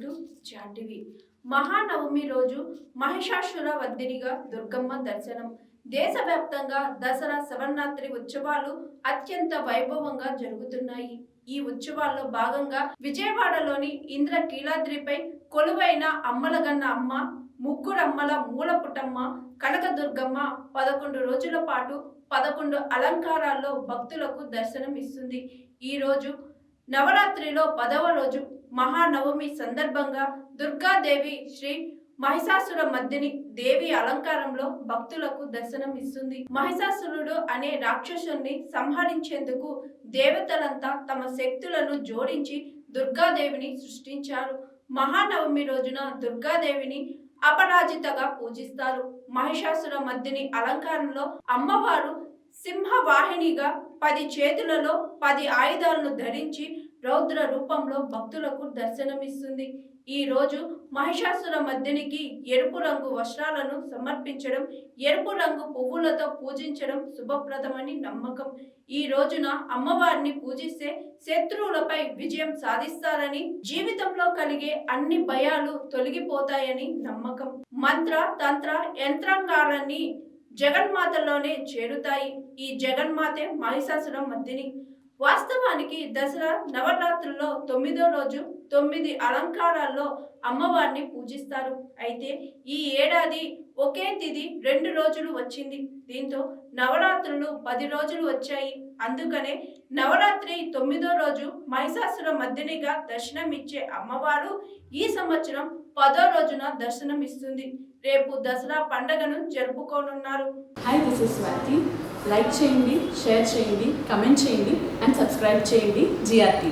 To జాటివి Mahanavami రోజు మహిషాసుర వర్ధినిగా దుర్గమ్మ దర్శనం. దేశవ్యాప్తంగా దసరా శవరాత్రి ఉత్సవాలు అత్యంత వైభవంగా జరుగుతున్నాయి. ఈ ఉత్సవాల్లో భాగంగా విజయవాడలోని ఇంద్ర కీలాద్రిపై కొలువైన అమ్మలగన్న అమ్మ ముగ్గురమ్మల మూలపుటమ్మ కనకదుర్గమ్మ పదకొండు రోజుల పాటు పదకొండు అలంకారాల్లో భక్తులకు దర్శనం ఇస్తుంది ఈ రోజు నవరాత్రిలో పదవ రోజు మహానవమి సందర్భంగా దుర్గాదేవి శ్రీ మహిషాసుర మధ్యని దేవి అలంకారంలో భక్తులకు దర్శనం ఇస్తుంది. మహిషాసురుడు అనే రాక్షసుని సంహరించేందుకు దేవతలంతా తమ శక్తులను జోడించి దుర్గాదేవిని సృష్టించారు. మహానవమి రోజున దుర్గాదేవిని అపరాజితగా పూజిస్తారు. మహిషాసుర మధ్యని అలంకారంలో అమ్మవారు సింహవాహినిగా పది చేతులలో పది ఆయుధాలను ధరించి రౌద్ర రూపంలో భక్తులకు దర్శనమిస్తుంది. ఈ రోజు మహిషాసుర మధ్యనికి ఎరుపు రంగు వస్త్రాలను సమర్పించడం ఎరుపు రంగు పువ్వులతో పూజించడం శుభప్రదమని నమ్మకం. ఈ రోజున అమ్మవారిని పూజిస్తే శత్రువులపై విజయం సాధిస్తారని జీవితంలో కలిగే అన్ని భయాలు తొలగిపోతాయని నమ్మకం. మంత్ర తంత్ర యంత్రాంగాలన్నీ జగన్మాతలోనే చేరుతాయి. ఈ జగన్మాతే మహిషాసుర మధ్యని. వాస్తవానికి దసరా నవరాత్రుల్లో తొమ్మిదో రోజు తొమ్మిది అలంకారాల్లో అమ్మవారిని పూజిస్తారు. అయితే ఈ ఏడాది ఒకే తిది రెండు రోజులు వచ్చింది. దీంతో నవరాత్రులు పది రోజులు వచ్చాయి. అందుకనే నవరాత్రి తొమ్మిదో రోజు మహిషాసుర మధ్యనిగా దర్శనమిచ్చే అమ్మవారు ఈ సంవత్సరం పదో రోజున దర్శనమిస్తుంది. రేపు దసరా పండగను జరుపుకోనున్నారు. Hi this is Swathi like చేయండి షేర్ చేయండి కమెంట్ చేయండి అండ్ సబ్స్క్రైబ్ చేయండి జిఆర్టీ